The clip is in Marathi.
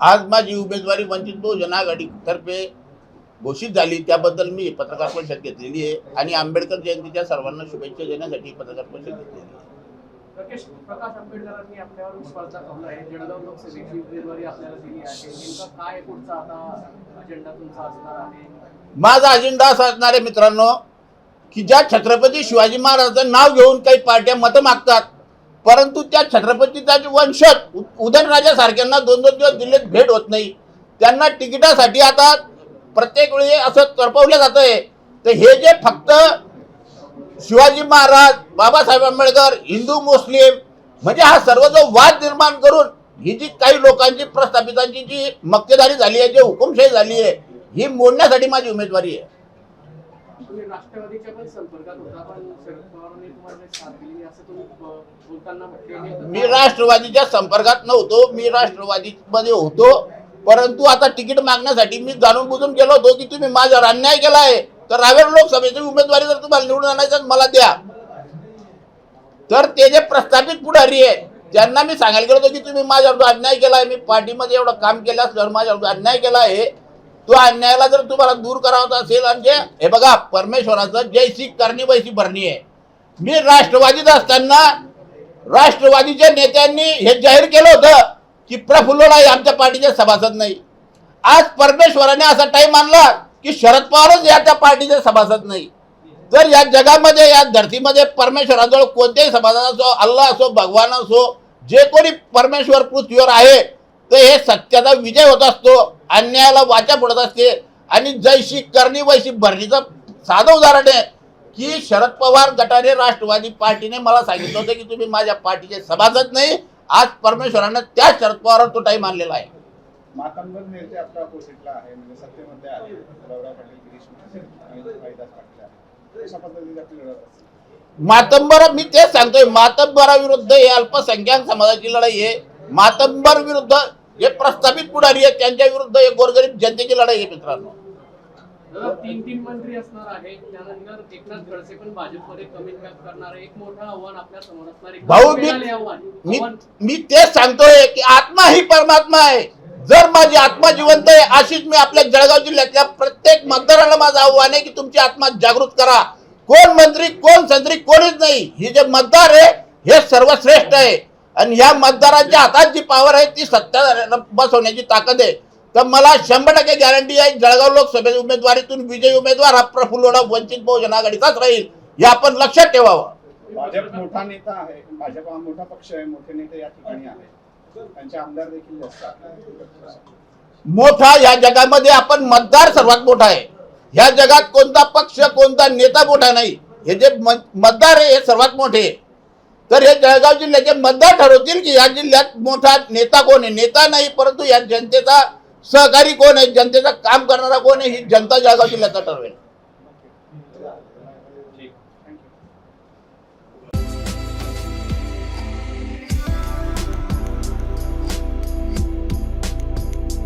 आज माझी उमेदवारी वंचित बहुजन आघाडीतर्फे घोषित झाली. त्याबद्दल मी पत्रकार परिषद घेतलेली आहे आणि आंबेडकर जयंतीच्या सर्वांना शुभेच्छा देण्यासाठी पत्रकार परिषद घेतलेली आहे. प्रकाश प्रकाश आंबेडकरांनी आपल्यावर स्पर्धा ठेवला आहे. जळगाव लोकसभेची उमेदवारी आपल्याला दिली आहे. नेमका काय पुढचा आता अजेंडा तुमचा असणार आहे? माझा अजेंडा असा असणार आहे मित्रांनो की ज्या छत्रपती शिवाजी महाराजांचं नाव घेऊन काही पार्ट्या मतं मागतात परंतु त्या छत्रपतीचा जे वंशज उ- उदयनराजासारख्यांना दोन दोन दिवस दिल्लीत भेट होत नाही. त्यांना तिकिटासाठी आता प्रत्येक वेळी असं तडपवलं जात आहे तर हे जे फक्त शिवाजी महाराज बाबासाहेब आंबेडकर हिंदू मुस्लिम म्हणजे हा सर्व जो वाद निर्माण करून ही जी काही लोकांची प्रस्थापितांची जी मक्तेदारी झाली आहे जी हुकुमशाही झाली आहे ही मोडण्यासाठी माझी उमेदवारी आहे. तुम्ही राष्ट्रवादीच्या पण संपर्कात होता पण शरद पवारांनी तुम्हाला साथ दिली असं तुम्ही बोलताना मी राष्ट्रवादीच्या संपर्कात नव्हतो मी राष्ट्रवादीमध्ये होतो परंतु आता तिकीट मागण्यासाठी मी जाणून बुजून गेलो होतो की तुम्ही माझ्यावर अन्याय केला आहे तर रावेर लोकसभेची उमेदवारी जर तुम्हाला निवडून आणायचं मला द्या. तर ते जे प्रस्थापित पुढारी आहे त्यांना मी सांगायला गेलो होतो की तुम्ही माझ्यावर अन्याय केला आहे मी पार्टीमध्ये एवढं काम केलं असल्यावर माझ्यावर अन्याय केला आहे तो अन्यायाला जर तुम्हाला दूर करावाचा असेल आणि जे हे बघा परमेश्वराचं जय शिख करणी वैसी भरणी आहे. मी राष्ट्रवादीत असताना राष्ट्रवादीच्या नेत्यांनी हे जाहीर केलं होतं की प्रफुल्लला राय आमच्या पार्टीचे सभासद नाही. आज परमेश्वराने असा टाइम आणला की शरद पवारच या त्या पार्टीचे सभासद नाही. तर या जगामध्ये या धरतीमध्ये परमेश्वराजवळ कोणत्याही सभासद असो अल्ला असो भगवान असो जे कोणी परमेश्वर पृथ्वीवर आहे तर हे सत्याचा विजय होत असतो अन्यायाला वाचा पडत असते आणि जैशी करणी वैशी भरणीचं साधं उदाहरण आहे की शरद पवार गटाने राष्ट्रवादी पार्टीने मला सांगितलं होतं की तुम्ही माझ्या पार्टीचे सभासद नाही आज परमेश्वरानं त्या शरद पवारावर तो टाईम आणलेला आहे. मातंबर नेते आपल्या अपोजिटला आहे म्हणजे सत्तेमध्ये आहे गौरव पाटील गिरीश महाजन आणि कालिदास पाटील आहे अशा पद्धतीने आपली लढत असते? मातंबर मी तेच सांगतोय मातंबराविरुद्ध हे अल्पसंख्याक समाजाची लढाई आहे. मातंबर विरुद्ध जे प्रस्थापित पुढारी आहेत त्यांच्या विरुद्ध हे गोरगरीब जनतेची लढाई आहे मित्रांनो. तीन तीन मंत्री असणार आहे त्यानंतर एकनाथ खडसे पण भाजपमध्ये करणार आहे. एक मोठं आव्हान आपल्यासमोर असणार आहे. भाऊ मी हे मी मी तेच सांगतोय की आत्मा ही परमात्मा आहे. जर माझी आत्मा जिवंत आहे अशीच मी आपल्या जळगाव जिल्ह्यातल्या प्रत्येक मतदाराला माझं आव्हान आहे की तुमची आत्मा जागृत करा. कोण मंत्री कोण संत्री कोणीच नाही. ही जे मतदार आहे हे सर्वश्रेष्ठ आहे. आणि ह्या मतदारांच्या हातात जी पॉवर आहे ती सत्ता बसवण्याची ताकद आहे. तर मला शंभर टक्के गॅरंटी आहे जळगाव लोकसभेच्या उमेदवारीतून विजयी उमेदवार हा प्रफुल्लोडा वंचित बहुजन आघाडीचाच राहील हे आपण लक्षात ठेवावं. भाजप मोठा नेता आहे. भाजप हा मोठा पक्ष आहे मोठे नेते या ठिकाणी आहेत. त्यांचे आमदार देखील. मोठा या जगामध्ये आपण मतदार सर्वात मोठा आहे. ह्या जगात कोणता पक्ष कोणता नेता मोठा नाही. हे जे मतदार आहे हे सर्वात मोठे आहे. तर हे जळगाव जिल्ह्याचे मतदार ठरवतील की या जिल्ह्यात मोठा नेता कोण आहे? नेता नाही परंतु या जनतेचा सहकारी कोण आहे? जनतेचं काम करणारा कोण आहे? ही जनता जळगाव जिल्ह्याचा ठरवेल.